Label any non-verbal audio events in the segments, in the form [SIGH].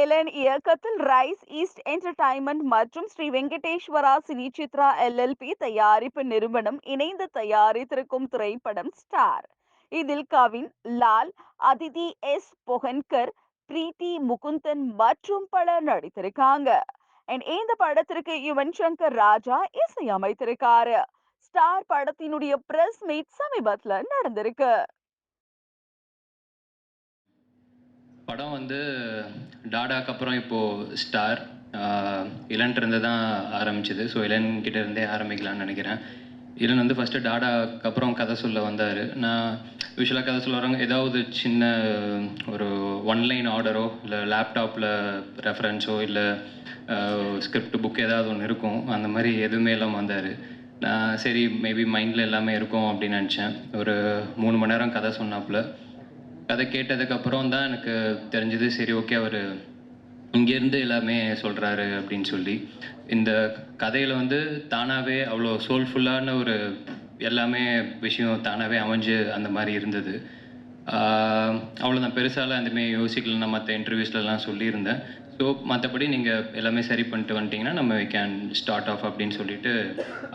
Elon இயக்கத்தில் rice east entertainment மற்றும் Sri Venkateswara cine Chitra LLP தயாரிப்பு நிறுவனம் இணைந்து தயாரித்திருக்கும் திரைப்படம் ஸ்டார். இதில் கவின் லால் அதிதி எஸ் பொகன்கர் பிரீத்தி முகுந்தன் மற்றும் பலர் நடித்திருக்காங்க. இந்த படத்திற்கு யுவன் சங்கர் ராஜா இசையமைத்திருக்காரு. ஸ்டார் படத்தினுடைய பிரஸ் மீட் சமீபத்துல நடந்திருக்கு. படம் வந்து டாடாக்கு அப்புறம் இப்போது ஸ்டார் இளன் தான் ஆரம்பிச்சது. ஸோ இளன் கிட்ட இருந்தே ஆரம்பிக்கலாம்னு நினைக்கிறேன். இளன் வந்து ஃபஸ்ட்டு டாடாக்கு அப்புறம் கதை சொல்ல வந்தார். நான் யூஸ்வலாக கதை சொல்ல வரவங்க ஏதாவது சின்ன ஒரு ஒன்லைன் ஆர்டரோ இல்லை லேப்டாப்பில் ரெஃபரன்ஸோ இல்லை ஸ்கிரிப்ட் புக் ஏதாவது ஒன்று இருக்கும். அந்த மாதிரி எதுவுமே இல்லாமல் வந்தார். நான் சரி மேபி மைண்டில் எல்லாமே இருக்கும் அப்படின்னு நினச்சேன். ஒரு மூணு மணி நேரம் கதை சொன்னாப்புல. கதை கேட்டதுக்கப்புறம் தான் எனக்கு தெரிஞ்சது சரி ஓகே அவர் இங்கேருந்து எல்லாமே சொல்கிறாரு அப்படின்னு சொல்லி. இந்த கதையில் வந்து தானாகவே அவ்வளோ சோல்ஃபுல்லான ஒரு எல்லாமே விஷயம் தானாகவே அமைஞ்சு அந்த மாதிரி இருந்தது. அவ்வளோதான் பெருசாலாம் அந்தமாரி யோசிக்கல நான் மற்ற இன்டர்வியூஸ்லலாம் சொல்லியிருந்தேன். ஸோ மற்றபடி நீங்கள் எல்லாமே சரி பண்ணிட்டு வந்துட்டீங்கன்னா நம்ம வி கேன் ஸ்டார்ட் ஆஃப் அப்படின்னு சொல்லிட்டு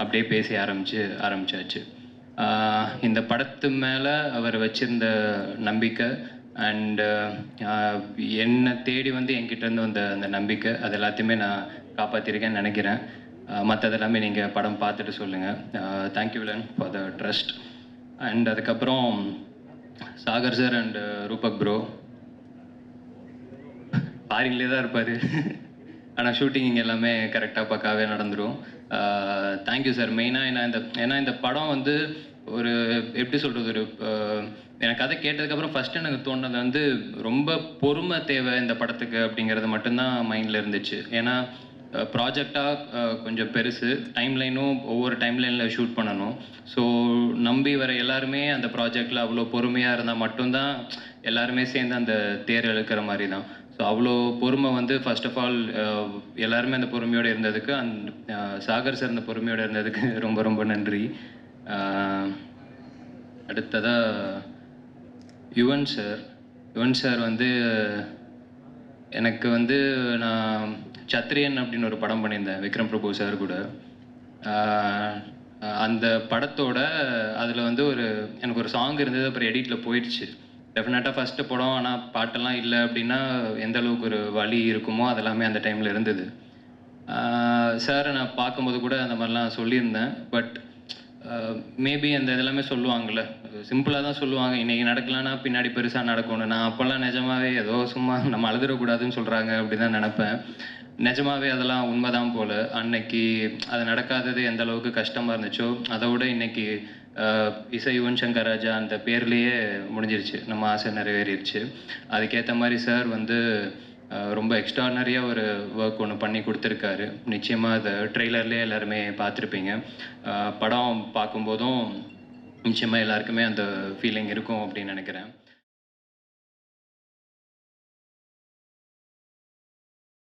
அப்படியே பேசி ஆரம்பிச்சு ஆரம்பிச்சாச்சு. இந்த படத்து மேலே அவர் வச்சிருந்த நம்பிக்கை அண்டு என்னை தேடி வந்து என்கிட்டருந்து வந்த அந்த நம்பிக்கை அது எல்லாத்தையுமே நான் காப்பாற்றிருக்கேன்னு நினைக்கிறேன். மற்றது எல்லாமே நீங்கள் படம் பார்த்துட்டு சொல்லுங்கள் thank you villain for the trust and அதுக்கப்புறம் Sagar sir and Rupak bro ஃபாரின்லேயே தான் இருப்பார். ஆனால் ஷூட்டிங் இங்கே எல்லாமே கரெக்டாக பக்காவே நடந்துடும் தேங்க்யூ சார் மெயினாக என்ன இந்த ஏன்னா இந்த படம் வந்து ஒரு எப்படி சொல்கிறது ஒரு எனக்கு கதை கேட்டதுக்கப்புறம் ஃபஸ்ட்டு எனக்கு தோணுனது வந்து ரொம்ப பொறுமை தேவை இந்த படத்துக்கு அப்படிங்கிறது மட்டும்தான் மைண்டில் இருந்துச்சு. ஏன்னா ப்ராஜெக்டாக கொஞ்சம் பெருசு. டைம்லைனும் ஒவ்வொரு டைம்லைனில் ஷூட் பண்ணணும். ஸோ நம்பி வர எல்லாருமே அந்த ப்ராஜெக்டில் அவ்வளோ பொறுமையாக இருந்தால் மட்டும்தான் எல்லாருமே சேர்ந்து அந்த தேர் இழுக்கிற மாதிரி தான் ஸோ அவ்வளோ பொறுமை வந்து ஃபர்ஸ்ட் ஆஃப் ஆல் எல்லாருமே அந்த பொறுமையோடு இருந்ததுக்கு அந் uh, சாகர் சார் அந்த பொறுமையோடு இருந்ததுக்கு [LAUGHS] ரொம்ப ரொம்ப நன்றி. Uh, அடுத்ததாக யுவன் சார் யுவன் சார் வந்து எனக்கு வந்து நான் சத்ரியன் அப்படின்னு ஒரு படம் பண்ணியிருந்தேன் விக்ரம் பிரபு சார் கூட. Uh, அந்த படத்தோட அதில் வந்து ஒரு எனக்கு ஒரு சாங் இருந்தது அப்புறம் எடிட்டில் போயிடுச்சு. டெஃபினட்டாக ஃபஸ்ட்டு படம் ஆனால் பாட்டெல்லாம் இல்லை அப்படின்னா எந்த அளவுக்கு ஒரு வலி இருக்குமோ அதெல்லாமே அந்த டைமில் இருந்தது. சார் நான் பார்க்கும்போது கூட அந்த மாதிரிலாம் சொல்லியிருந்தேன். பட் மேபி அந்த இதெல்லாமே சொல்லுவாங்கள்ல சிம்பிளாக தான் சொல்லுவாங்க. இன்றைக்கி நடக்கலன்னா பின்னாடி பெருசாக நடக்கணும் நான் அப்போல்லாம் நிஜமாவே ஏதோ சும்மா நம்ம அழுதுடக்கூடாதுன்னு சொல்கிறாங்க அப்படி தான் நினப்பேன். நிஜமாவே அதெல்லாம் உண்மைதான் போல். அன்னைக்கு அது நடக்காதது எந்த அளவுக்கு கஷ்டமாக இருந்துச்சோ அதை விட இன்னைக்கு இசை யுவன் சங்கர் ராஜா அந்த பேர்லேயே முடிஞ்சிருச்சு. நம்ம ஆசை நிறைவேறிடுச்சு அதுக்கேற்ற மாதிரி சார் வந்து ரொம்ப எக்ஸ்ட்ரானரியாக ஒரு ஒர்க் ஒன்று பண்ணி கொடுத்துருக்காரு. நிச்சயமாக அதை ட்ரெய்லர்லேயே எல்லாருமே பார்த்துருப்பீங்க. படம் பார்க்கும்போதும் நிச்சயமாக எல்லாருக்குமே அந்த ஃபீலிங் இருக்கும் அப்படின்னு நினைக்கிறேன்.